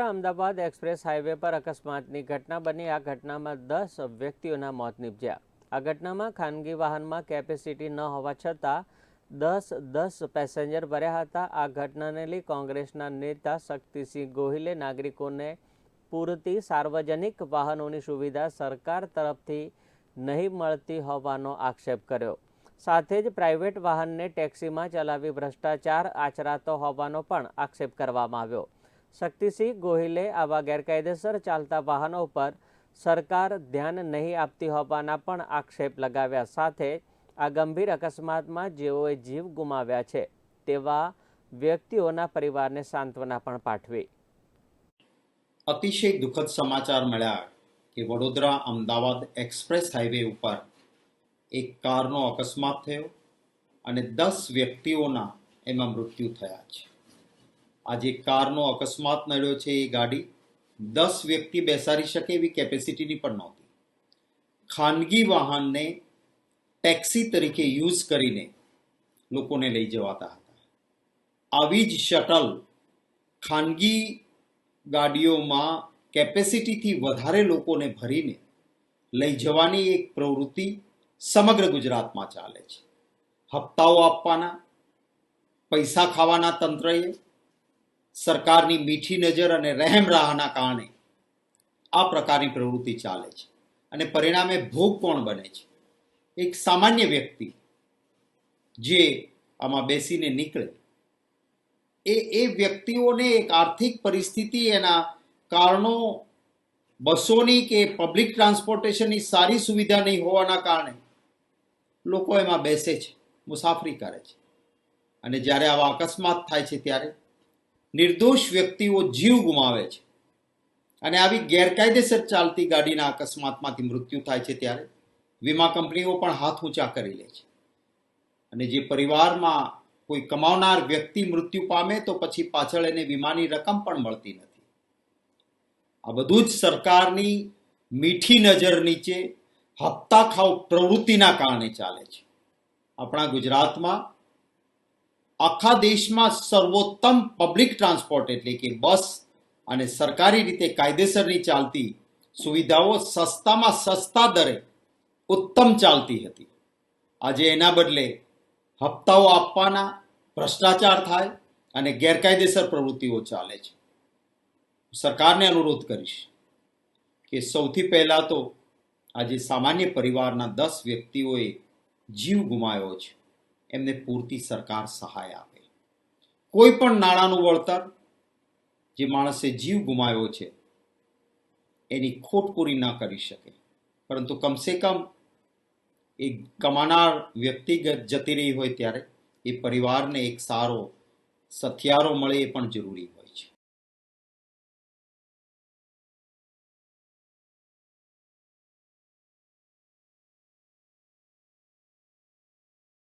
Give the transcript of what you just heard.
Ahmedabad express highway પર અકસ્માતની ઘટના બની. આ ઘટનામાં દસ વ્યક્તિઓના મોત નીપજ્યા. આ ઘટનામાં ખાનગી વાહનમાં કેપેસિટી ન હોવા છતાં દસ દસ પેસેન્જર ભર્યા હતા. આ ઘટનાને લઈ કોંગ્રેસના નેતા શક્તિસિંહ ગોહિલે નાગરિકોને પૂરતી સાર્વજનિક વાહનોની સુવિધા સરકાર તરફથી નહીં મળતી હોવાનો આક્ષેપ કર્યો. સાથે જ પ્રાઇવેટ વાહનને ટેક્સીમાં ચલાવી ભ્રષ્ટાચાર આચરાતો હોવાનો પણ આક્ષેપ કરવામાં આવ્યો. શક્તિસિંહ ગોહિલે આવા ગેરકાયદેસર ચાલતા વાહનો પર સરકાર ધ્યાન નહીં આપતી હોવાના પણ આક્ષેપ લગાવ્યા સાથે આ ગંભીર અકસ્માતમાં જેઓએ જીવ ગુમાવ્યા છે, તેવા વ્યક્તિઓના પરિવારને સાંત્વના પણ પાઠવી. અતિશય દુઃખદ સમાચાર મળ્યા કે વડોદરા અમદાવાદ એક્સપ્રેસ હાઈવે ઉપર એક કારનો અકસ્માત થયો અને દસ વ્યક્તિઓના એમાં મૃત્યુ થયા છે. આ જે કારનો અકસ્માત નડ્યો છે એ ગાડી દસ વ્યક્તિ બેસાડી શકે એવી કેપેસિટીની પણ નહોતી. ખાનગી વાહનને ટેક્સી તરીકે યુઝ કરીને લોકોને લઈ જવાતા હતા. આવી જ શટલ ખાનગી ગાડીઓમાં કેપેસિટીથી વધારે લોકોને ભરીને લઈ જવાની એક પ્રવૃત્તિ સમગ્ર ગુજરાતમાં ચાલે છે. હપ્તાઓ આપવાના, પૈસા ખાવાના તંત્રએ સરકારની મીઠી નજર અને રહેમ રાહના કારણે આ પ્રકારની પ્રવૃત્તિ ચાલે છે. અને પરિણામે ભોગ કોણ બને છે? એક સામાન્ય વ્યક્તિ જે આમાં બેસીને નીકળે, એ એ વ્યક્તિઓને એક આર્થિક પરિસ્થિતિ એના કારણો, બસોની કે પબ્લિક ટ્રાન્સપોર્ટેશનની સારી સુવિધા નહીં હોવાના કારણે લોકો એમાં બેસે છે, મુસાફરી કરે છે. અને જ્યારે આવા અકસ્માત થાય છે ત્યારે નિર્દોષ વ્યક્તિઓ જીવ ગુમાવે છે. અને આવી ગેરકાયદેસર ચાલતી ગાડીના અકસ્માતમાંથી મૃત્યુ થાય છે ત્યારે વીમા કંપનીઓ પણ હાથ ઊંચા કરી લે છે. અને જે પરિવારમાં કોઈ કમાવનાર વ્યક્તિ મૃત્યુ પામે તો પછી પાછળ એને વીમાની રકમ પણ મળતી નથી. આ બધું જ સરકારની મીઠી નજર નીચે હપ્તા ખાવ પ્રવૃત્તિના કારણે ચાલે છે. આપણા ગુજરાતમાં આખા દેશમાં સર્વોત્તમ પબ્લિક ટ્રાન્સપોર્ટ એટલે કે બસ અને સરકારી રીતે કાયદેસરની ચાલતી સુવિધાઓ સસ્તામાં સસ્તા દરે ઉત્તમ ચાલતી હતી. આજે એના બદલે હપ્તાઓ આપવાના ભ્રષ્ટાચાર થાય અને ગેરકાયદેસર પ્રવૃત્તિઓ ચાલે છે. સરકારને અનુરોધ કરીશ કે સૌથી પહેલાં તો આજે સામાન્ય પરિવારના દસ વ્યક્તિઓએ જીવ ગુમાવ્યો છે. એમને પૂરતી સરકાર સહાય આપે. કોઈ પણ નાણાંનું વળતર જે માણસે જીવ ગુમાવ્યો છે, એની ખોટ પૂરી ના કરી શકે. પરંતુ કમસે કમ એ કમાનાર વ્યક્તિગત જતી રહી હોય ત્યારે એ પરિવારને એક સારો સથિયારો મળે એ પણ જરૂરી હોય.